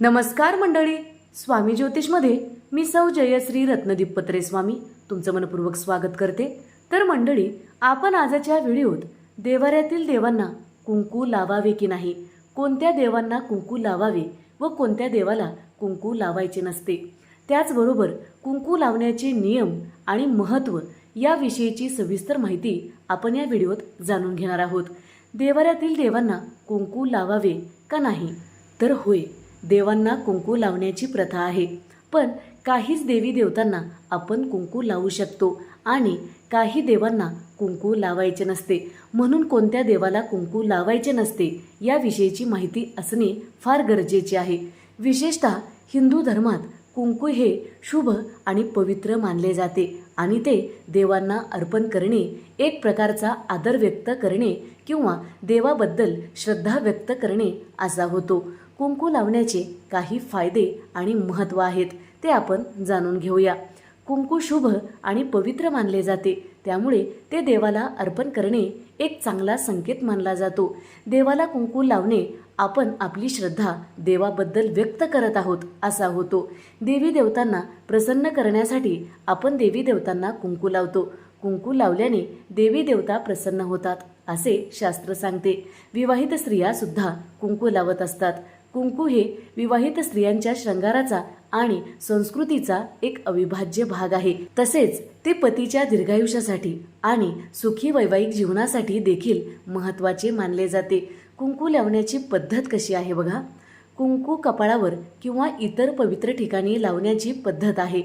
नमस्कार मंडळी. स्वामी ज्योतिषमध्ये मी सौ जयश्री रत्नदीप पत्रे स्वामी तुमचं मनपूर्वक स्वागत करते. तर मंडळी आपण आजच्या व्हिडिओत देवाऱ्यातील देवांना कुंकू लावावे की नाही? कोणत्या देवांना कुंकू लावावे व कोणत्या देवाला कुंकू लावायचे नसते? त्याचबरोबर कुंकू लावण्याचे नियम आणि महत्त्व याविषयीची सविस्तर माहिती आपण या व्हिडिओत जाणून घेणार आहोत. देवाऱ्यातील देवांना कुंकू लावावे का नाही? तर होय. देवांना कुंकू लावण्याची प्रथा आहे. पण काहीच देवी देवतांना आपण कुंकू लावू शकतो आणि काही देवांना कुंकू लावायचे नसते. म्हणून कोणत्या देवाला कुंकू लावायचे नसते याविषयीची माहिती असणे फार गरजेचे आहे. विशेषतः हिंदू धर्मात कुंकू हे शुभ आणि पवित्र मानले जाते आणि ते देवांना अर्पण करणे एक प्रकारचा आदर व्यक्त करणे किंवा देवाबद्दल श्रद्धा व्यक्त करणे असा होतो. कुंकू लावण्याचे काही फायदे आणि महत्त्व आहेत ते आपण जाणून घेऊया. कुंकू शुभ आणि पवित्र मानले जाते त्यामुळे ते देवाला अर्पण करणे एक चांगला संकेत मानला जातो. देवाला कुंकू लावणे आपण आपली श्रद्धा देवाबद्दल व्यक्त करत आहोत असा होतो. देवी देवतांना प्रसन्न करण्यासाठी आपण देवी देवतांना कुंकू लावतो. कुंकू लावल्याने देवी देवता प्रसन्न होतात असे शास्त्र सांगते. विवाहित स्त्रिया सुद्धा कुंकू लावत असतात. कुंकू हे विवाहित स्त्रियांच्या श्रंगाराचा आणि संस्कृतीचा एक अविभाज्य भाग आहे. तसेच ते पतीच्या दीर्घायुष्यासाठी आणि सुखी वैवाहिक जीवनासाठी देखील महत्त्वाचे मानले जाते. कुंकू लावण्याची पद्धत कशी आहे बघा. कुंकू कपाळावर किंवा इतर पवित्र ठिकाणी लावण्याची पद्धत आहे.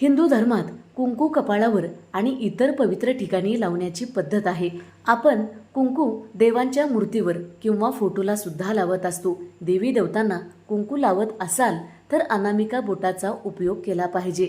हिंदू धर्मात कुंकू कपाळावर आणि इतर पवित्र ठिकाणी लावण्याची पद्धत आहे. आपण कुंकू देवांच्या मूर्तीवर किंवा फोटोला सुद्धा लावत असतो. देवी देवतांना कुंकू लावत असाल तर अनामिका बोटाचा उपयोग केला पाहिजे.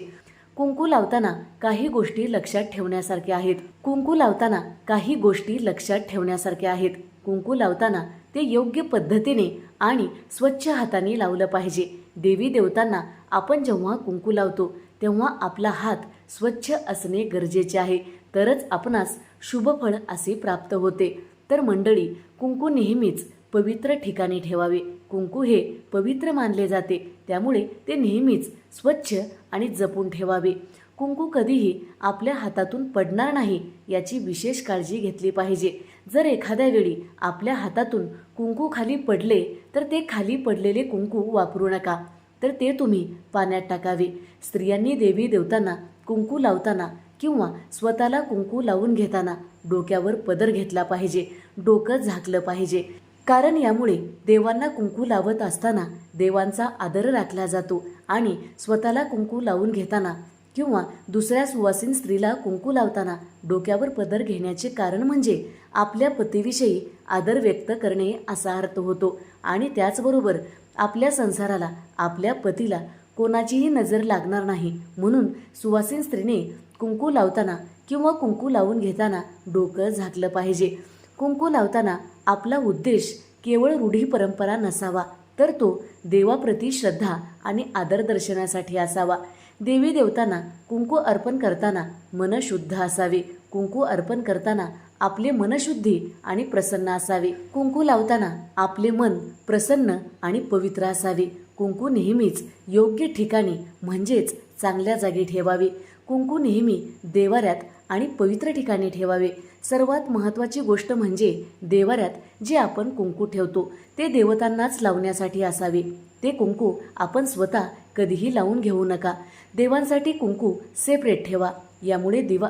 कुंकू लावताना काही गोष्टी लक्षात ठेवण्यासारख्या आहेत. कुंकू लावताना काही गोष्टी लक्षात ठेवण्यासारख्या आहेत. कुंकू लावताना ते योग्य पद्धतीने आणि स्वच्छ हाताने लावलं पाहिजे. देवी देवतांना आपण जेव्हा कुंकू लावतो तेव्हा आपला हात स्वच्छ असणे गरजेचे आहे. तरच आपणास शुभफळ असे प्राप्त होते. तर मंडळी कुंकू नेहमीच पवित्र ठिकाणी ठेवावे. कुंकू हे पवित्र मानले जाते. त्यामुळे ते नेहमीच स्वच्छ आणि जपून ठेवावे. कुंकू कधीही आपल्या हातातून पडणार नाही याची विशेष काळजी घेतली पाहिजे. जर एखाद्या वेळी आपल्या हातातून कुंकू खाली पडले तर ते खाली पडलेले कुंकू वापरू नका. तर ते तुम्ही पाण्यात टाकावे. स्त्रियांनी देवी देवतांना कुंकू लावताना किंवा स्वतःला कुंकू लावून घेताना डोक्यावर पदर घेतला पाहिजे. डोकं झाकलं पाहिजे. कारण यामुळे देवांना कुंकू लावत असताना देवांचा आदर राखला जातो आणि स्वतःला कुंकू लावून घेताना किंवा दुसऱ्या सुवासीन स्त्रीला कुंकू लावताना डोक्यावर पदर घेण्याचे कारण म्हणजे आपल्या पतीविषयी आदर व्यक्त करणे असा अर्थ होतो. आणि त्याचबरोबर आपल्या संसाराला आपल्या पतीला कोणाचीही नजर लागणार नाही. म्हणून सुवासीन स्त्रीने कुंकू लावताना किंवा कुंकू लावून घेताना डोकं झाकलं पाहिजे. कुंकू लावताना आपला उद्देश केवळ रूढी परंपरा नसावा तर तो देवाप्रती श्रद्धा आणि आदर दर्शनासाठी असावा. देवी देवतांना कुंकू अर्पण करताना मन शुद्ध असावे. कुंकू अर्पण करताना आपले मनशुद्धी आणि प्रसन्न असावे. कुंकू लावताना आपले मन प्रसन्न आणि पवित्र असावे. कुंकू नेहमीच योग्य ठिकाणी म्हणजेच चांगल्या जागी ठेवावे. कुंकू नेहमी देवाऱ्यात आणि पवित्र ठिकाणी ठेवावे. सर्वात महत्त्वाची गोष्ट म्हणजे देवाऱ्यात जे आपण कुंकू ठेवतो ते देवतांनाच लावण्यासाठी असावे. ते कुंकू आपण स्वतः कधीही लावून घेऊ नका. देवांसाठी कुंकू सेपरेट ठेवा. यामुळे दिवा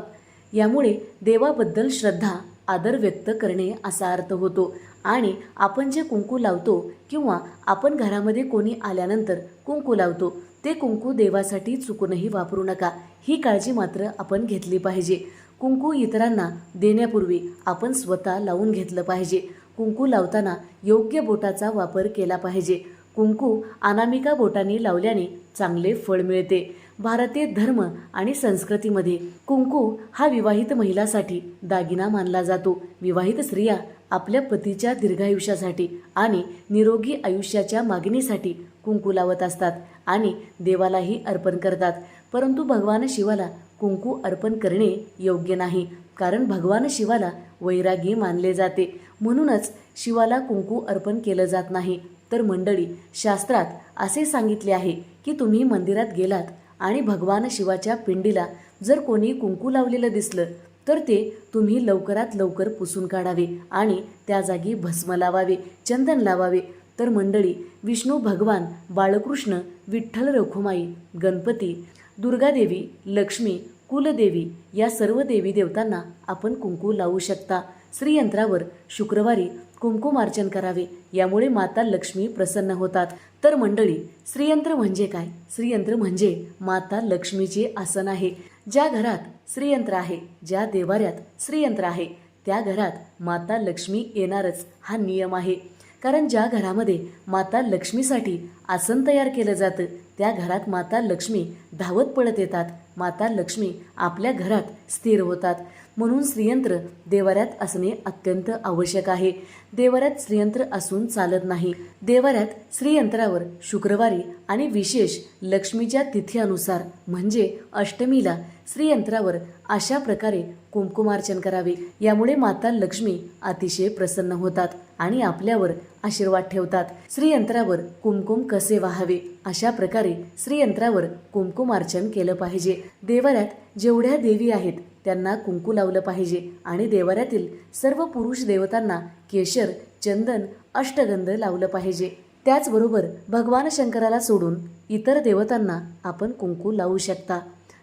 यामुळे देवाबद्दल श्रद्धा आदर व्यक्त करणे असा अर्थ होतो. आणि आपण जे कुंकू लावतो किंवा आपण घरामध्ये कोणी आल्यानंतर कुंकू लावतो ते कुंकू देवासाठी चुकूनही वापरू नका. ही काळजी मात्र आपण घेतली पाहिजे. कुंकू इतरांना देण्यापूर्वी आपण स्वतः लावून घेतलं पाहिजे. कुंकू लावताना योग्य बोटाचा वापर केला पाहिजे. कुंकू अनामिका बोटाने लावल्याने चांगले फळ मिळते. भारतीय धर्म आणि संस्कृतीमध्ये कुंकू हा विवाहित महिलासाठी दागिना मानला जातो. विवाहित स्त्रिया आपल्या पतीच्या दीर्घायुष्यासाठी आणि निरोगी आयुष्याच्या मागणीसाठी कुंकू लावत असतात आणि देवालाही अर्पण करतात. परंतु भगवान शिवाला कुंकू अर्पण करणे योग्य नाही कारण भगवान शिवाला वैरागी मानले जाते. म्हणूनच शिवाला कुंकू अर्पण केलं जात नाही. तर मंडळी शास्त्रात असे सांगितले आहे की तुम्ही मंदिरात गेलात आणि भगवान शिवाच्या पिंडीला जर कोणी कुंकू लावलेलं दिसलं तर ते तुम्ही लवकरात लवकर पुसून काढावे आणि त्या जागी भस्म लावावे चंदन लावावे. तर मंडळी विष्णू भगवान बाळकृष्ण विठ्ठल रखुमाई गणपती दुर्गादेवी लक्ष्मी कुलदेवी या सर्व देवी देवतांना आपण कुंकू लावू शकता. श्रीयंत्रावर शुक्रवारी कुंकुमार्चन करावे. यामुळे माता लक्ष्मी प्रसन्न होतात. तर मंडळी श्रीयंत्र म्हणजे काय? श्रीयंत्र म्हणजे माता लक्ष्मीचे आसन आहे. ज्या घरात श्रीयंत्र आहे ज्या देवाऱ्यात श्रीयंत्र आहे त्या घरात माता लक्ष्मी येणारच. हा नियम आहे. कारण ज्या घरामध्ये माता लक्ष्मीसाठी आसन तयार केलं जातं त्या घरात माता लक्ष्मी धावत पळत येतात. माता लक्ष्मी आपल्या घरात स्थिर होतात. म्हणून श्रीयंत्र देवाऱ्यात असणे अत्यंत आवश्यक आहे. देवाऱ्यात श्रीयंत्र असून चालत नाही. देवाऱ्यात श्रीयंत्रावर शुक्रवारी आणि विशेष लक्ष्मीच्या तिथीनुसार म्हणजे अष्टमीला श्रीयंत्रावर अशा प्रकारे कुंकुमार्चन करावे. यामुळे माता लक्ष्मी अतिशय प्रसन्न होतात आणि आपल्यावर आशीर्वाद ठेवतात. श्रीयंत्रावर कुमकुम कसे वाहावे? अशा प्रकारे श्रीयंत्रावर कुंकुमार्चन केलं पाहिजे. देवाऱ्यात जेवढ्या देवी आहेत त्यांना कुंकू लावलं पाहिजे आणि देवाऱ्यातील सर्व पुरुष देवतांना केशर चंदन अष्टगंध लावलं पाहिजे. त्याचबरोबर भगवान शंकराला सोडून इतर देवतांना आपण कुंकू लावू शकता.